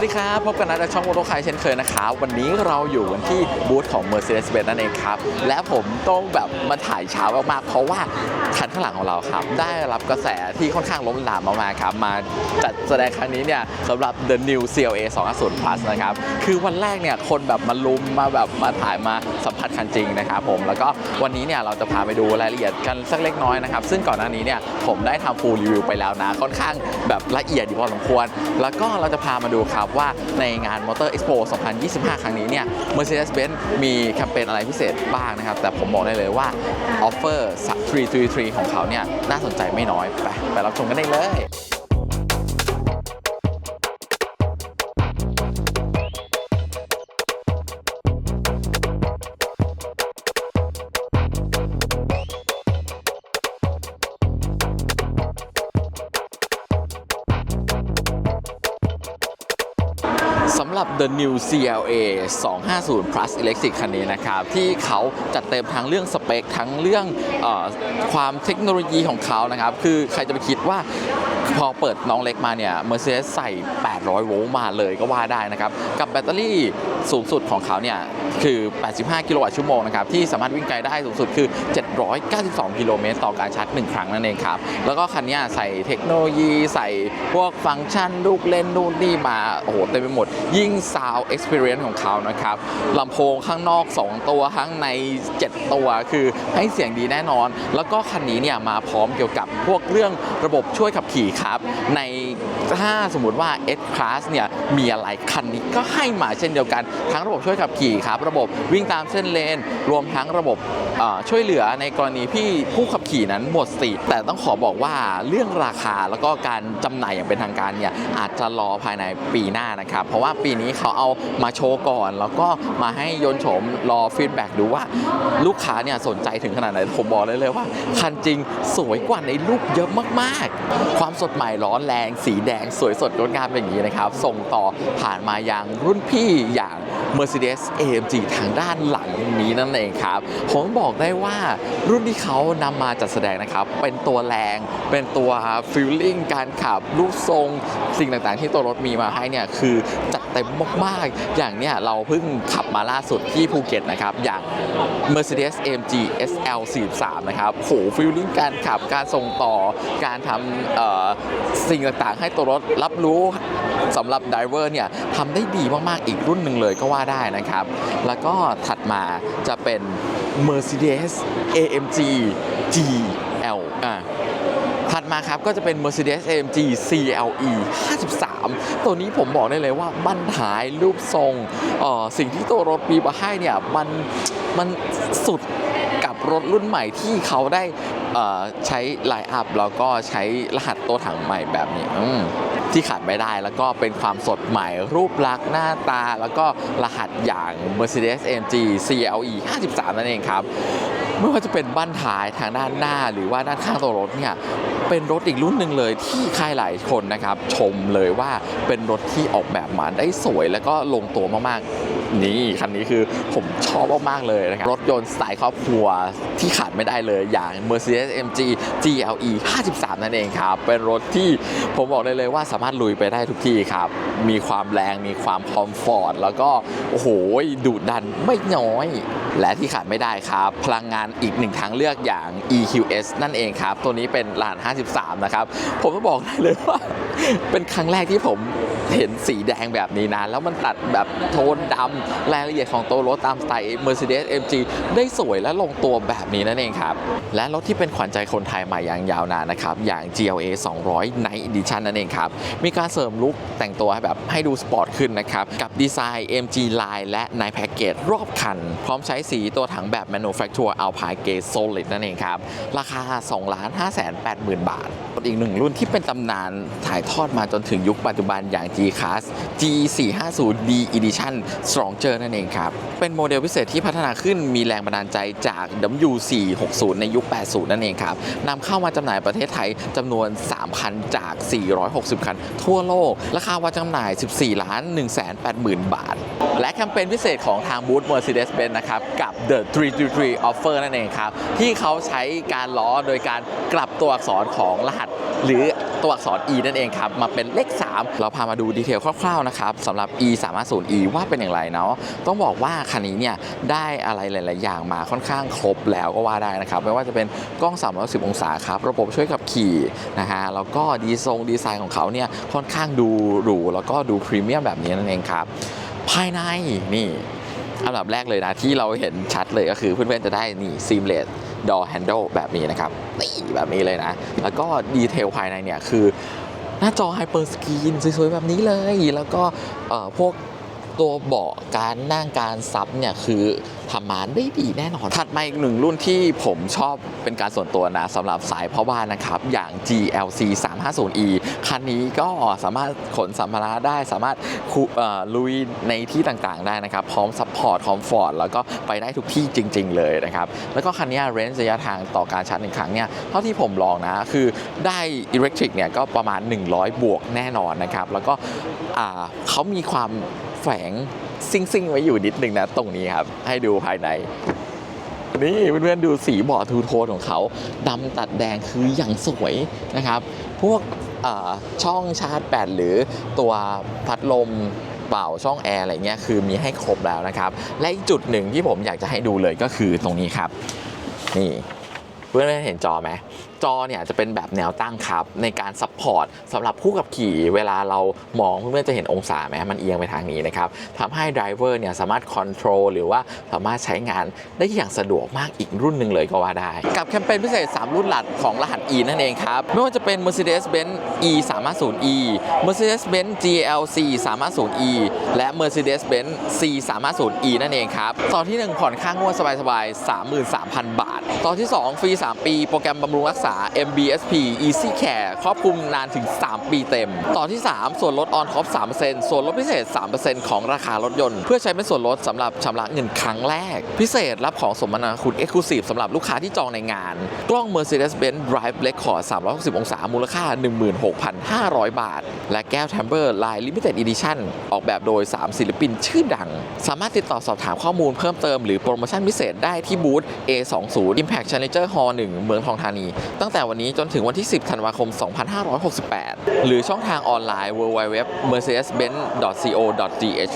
วัสดีครับ พบกันนะจากช่องโมโตคายเช่นเคยนะครับ วันนี้เราอยู่กันที่บูธของ Mercedes-Benz นั่นเองครับ และผมต้องแบบมาถ่ายเช้ามากๆ เพราะว่าคันข้างหลังของเราครับ ได้รับกระแสที่ค่อนข้างล้นหลามมากๆครับ มาจัดแสดงครั้งนี้เนี่ยสำหรับ The New CLA 250 Plus นะครับ คือวันแรกเนี่ยคนแบบมาลุมมาแบบมาถ่ายมาสัมผัสคันจริงนะครับผม แล้วก็วันนี้เนี่ยเราจะพาไปดูรายละเอียดกันสักเล็กน้อยนะครับ ซึ่งก่อนหน้านี้เนี่ยผมได้ทำ full review ไปแล้วนะ ค่อนข้างแบบละเอียดอยู่พอสมควร แล้วก็เราจะพามาดูครับว่าในงาน Motor Expo 2025 ครั้งนี้เนี่ย Mercedes-Benz มีแคมเปญอะไรพิเศษบ้างนะครับ แต่ผมบอกได้เลยว่าออฟเฟอร์333 ของเขาเนี่ย น่าสนใจไม่น้อย ไปไปรับชมกันได้เลย สำหรับ The New CLA 250 Plus Electric คันนี้นะครับ ที่เขาจัดเต็มทั้งเรื่องสเปค ทั้งเรื่องอความเทคโนโลยีของเขานะครับ คือใครจะไปคิดว่า พอเปิดน้องเล็กมาเนี่ย Mercedes ใส่ 800 โวลต์มาเลยก็ว่าได้นะครับ กับแบตเตอรี่สูงสุดของเขาเนี่ย คือ 85 กิโลวัตต์ชั่วโมงนะครับ ที่สามารถวิ่งไกลได้สูงสุดคือ 792 กิโลเมตรต่อการชาร์จ 1 ครั้งนั่นเองครับ แล้วก็คันนี้ใส่เทคโนโลยีใส่พวกฟังก์ชันลูกเล่นนู่นนี่มา โอ้โห เต็มไปหมด ยิ่ง Sound Experience ของเขานะครับลำโพงข้างนอก 2 ตัวข้างใน 7 ตัวคือให้เสียงดีแน่นอน แล้วก็คันนี้เนี่ยมาพร้อมเกี่ยวกับพวกเรื่องระบบช่วยขับขี่ครับ ในถ้าสมมติว่า S Class เนี่ยมีอะไรคันนี้ก็ให้มาเช่นเดียวกัน ทั้งระบบช่วยขับขี่ครับ ระบบวิ่งตามเส้นเลน รวมทั้งระบบช่วยเหลือในกรณีที่ผู้ขับขี่นั้นหมดสติแต่ต้องขอบอกว่าเรื่องราคาแล้วก็การจำหน่ายอย่างเป็นทางการเนี่ยอาจจะรอภายในปีหน้านะครับ เพราะว่าปีนี้เขาเอามาโชว์ก่อน แล้วก็มาให้ยนต์โฉมรอฟีดแบ็กดูว่าลูกค้าเนี่ยสนใจถึงขนาดไหนผมบอกเลยเลยว่า คันจริงสวยกว่าในรูปเยอะมากๆ ความสดใหม่ร้อนแรง สีแดงสวยสดงดงามอย่างนี้นะครับ ส่งต่อผ่านมายังรุ่นพี่อย่าง Mercedes AMG ทางด้านหลังนี้นั่นเองครับ ผมบอกได้ว่ารุ่นที่เขานำมาจัดแสดงนะครับ เป็นตัวแรง เป็นตัวฟิลลิ่งการขับรูปทรง สิ่งต่างๆ ที่ตัวรถมีมาให้เนี่ย คือจัด เต็มมากๆ อย่างเนี้ยเราเพิ่งขับมาล่าสุดที่ภูเก็ตนะครับ อย่าง Mercedes AMG SL 43นะครับโหฟิลลิ่งการขับการส่งต่อการทำสิ่งต่างๆ ให้ตัวรถรับรู้สำหรับไดเวอร์เนี่ยทำได้ดีมากๆ อีกรุ่นหนึ่งเลยก็ว่าได้นะครับ แล้วก็ถัดมาจะเป็น Mercedes AMG GL อะถัดมาครับก็จะเป็น Mercedes AMG CLE 53 ตัวนี้ผมบอกได้เลยว่าบั้นท้ายรูปทรงสิ่งที่ตัวรถมีมาให้เนี่ยมันมันสุดกับรถรุ่นใหม่ที่เขาได้ใช้ไลน์อัพแล้วก็ใช้รหัสตัวถังใหม่แบบนี้ที่ขาดไม่ได้แล้วก็เป็นความสดใหม่รูปลักษณ์หน้าตา แล้วก็รหัสอย่าง Mercedes AMG CLE 53 นั่นเองครับ ไม่ว่าจะเป็นบ้านท้ายทางด้านหน้าหรือว่าด้านข้างตัวรถเนี่ยเป็นรถอีกรุ่นหนึ่งเลยที่ใครหลายคนนะครับ ชมเลยว่าเป็นรถที่ออกแบบมาได้สวย แล้วก็ลงตัวมากๆ นี่คันนี้คือผมชอบมากๆเลยนะครับ รถยนต์สไตล์ครอบครัวที่ขาดไม่ได้เลยอย่าง Mercedes AMG GLE 53 นั่นเองครับ เป็นรถที่ผมบอกได้เลยว่าสามารถลุยไปได้ทุกที่ครับ มีความแรงมีความคอมฟอร์ต แล้วก็ โอ้โหดุดันไม่น้อย และที่ขาดไม่ได้ครับ พลังงานอีกหนึ่งทางเลือกอย่าง EQS นั่นเองครับ ตัวนี้เป็นลาน 53 นะครับ ผมก็บอกได้เลยว่า เป็นครั้งแรกที่ผมเห็นสีแดงแบบนี้นะ แล้วมันตัดแบบโทนดำรายละเอียดของตัวรถตามสไตล์ Mercedes MG ได้สวยและลงตัวแบบนี้นั่นเองครับ และรถที่เป็นขวัญใจคนไทยมาอย่างยาวนานนะครับ อย่าง GLA 200 Night Edition นั่นเองครับ มีการเสริมลุคแต่งตัวให้แบบให้ดูสปอร์ตขึ้นนะครับ กับดีไซน์ MG Line และ Night Package รอบคัน พร้อมใช้สีตัวถังแบบ Manufacture Alpine Gray Solid นั่นเองครับ ราคา 2 5 8 0 0 0 0 บาทอีกหนึ่งรุ่นที่เป็นตำนานถ่ายทอดมาจนถึงยุคปัจจุบันอย่าง G-Class G450D Edition Stronger นั่นเองครับ เป็นโมเดลพิเศษที่พัฒนาขึ้นมีแรงบันดาลใจจาก W460 ในยุค 80 นั่นเองครับนำเข้ามาจำหน่ายประเทศไทยจำนวน 3 คันจาก 460 คัน ทั่วโลก ราคาวาจำหน่าย 14 ล้าน 1 8 0 0 0 0 บาท และแคมเปญพิเศษของทางบูธ Mercedes-Benz นะครับ กับ The 333 Offer นั่นเองครับ ที่เขาใช้การล้อโดยการกลับตัวอักษรของรหัส หรือตัวอักษร E นั่นเองครับ มาเป็นเลข 3 เราพามาดูดีเทลคร่าวๆนะครับสำหรับ E 3 5 0 E ว่าเป็นอย่างไรเนาะต้องบอกว่าคันนี้เนี่ยได้อะไรหลาย ๆ อย่างมาค่อนข้างครบแล้วก็ว่าได้นะครับ ไม่ว่าจะเป็นกล้อง310องศาครับ ระบบช่วยขับขี่นะฮะแล้วก็ดีทรงดีไซน์ของเขาเนี่ยค่อนข้างดูหรูแล้วก็ดูพรีเมียมแบบนี้นั่นเองครับ ภายในนี่อันดับแรกเลยนะที่เราเห็นชัดเลยก็คือเพื่อนๆจะได้นี่ seamless door handle แบบนี้นะครับนี่แบบนี้เลยนะ แล้วก็ดีเทลภายในเนี่ยคือ หน้าจอไฮเปอร์สกรีนสวยๆแบบนี้เลย แล้วก็พวกตัวเบาะการนั่งการซับเนี่ยคือ ทำมาได้ดีแน่นอน ถัดมาอีกหนึ่งรุ่นที่ผมชอบเป็นการส่วนตัวนะสำหรับสายพ่อบ้านนะครับ อย่าง GLC 350e คันนี้ก็สามารถขนสัมภาระได้สามารถลุยในที่ต่างๆได้นะครับ พร้อมซัพพอร์ตคอมฟอร์ตแล้วก็ไปได้ทุกที่จริง ๆ เลยนะครับ แล้วก็คันนี้เรนจ์ระยะทางต่อการชาร์จหนึ่งครั้งเนี่ยเท่าที่ผมลองนะ คือได้อิเล็กทริกเนี่ยก็ประมาณ 100 บวกแน่นอนนะครับ แล้วก็เขามีความแฝง ซิ่งๆไว้อยู่นิดนึงนะ ตรงนี้ครับ ให้ดูภายใน นี่เพื่อนๆดูสีเบาะทูโทนของเขาดำตัดแดงคืออย่างสวยนะครับ พวกช่องชาร์จแบตหรือตัวพัดลมเป่าช่องแอร์อะไรเงี้ยคือมีให้ครบแล้วนะครับ และอีกจุดหนึ่งที่ผมอยากจะให้ดูเลยก็คือตรงนี้ครับ นี่ เพื่อนๆเห็นจอไหมจอเนี่ยจะเป็นแบบแนวตั้งครับ ในการซัพพอร์ตสำหรับผู้ขับขี่เวลาเรามองเพื่อนๆจะเห็นองศาไหมมันเอียงไปทางนี้นะครับทำให้ไดรเวอร์เนี่ยสามารถคอนโทรลหรือว่าสามารถใช้งานได้อย่างสะดวกมากอีกรุ่นหนึ่งเลยก็ว่าได้ กับแคมเปญพิเศษ 3 รุ่นหลักของรหัส E นั่นเองครับ ไม่ว่าจะเป็น Mercedes-Benz E 3 5 0 E Mercedes-Benz GLC 3 5 0 E และ Mercedes-Benz C 3 5 0 E นั่นเองครับต่อที่ 1 ผ่อนค่างวดสบายๆ 33,000 บาทต่อที่ 2 ฟรี 3 ปี โปรแกรมบำรุงรักษา MBSP Easy Care ครอบคลุมนานถึง 3 ปีเต็มต่อที่ 3 ส่วนลดออนท็อป3%ส่วนลดพิเศษ 3%ของราคารถยนต์ เพื่อใช้เป็นส่วนลดสำหรับชำระเงินครั้งแรก พิเศษรับของสมนาคุณ Exclusive สำหรับลูกค้าที่จองในงาน กล้อง Mercedes-Benz Drive Record 360 องศา มูลค่า 16,500 บาท และแก้ว Timber Line Limited Edition ออกแบบโดยย 3 ศิลปินชื่อดัง สามารถติดต่อสอบถามข้อมูลเพิ่มเติมหรือโปรโมชั่นพิเศษได้ที่บูธ A20 Impact Challenger Hall 1 เมืองทองธานี ตั้งแต่วันนี้จนถึงวันที่ 10 ธันวาคม 2568 หรือช่องทางออนไลน์ www.mercedes-benz.co.th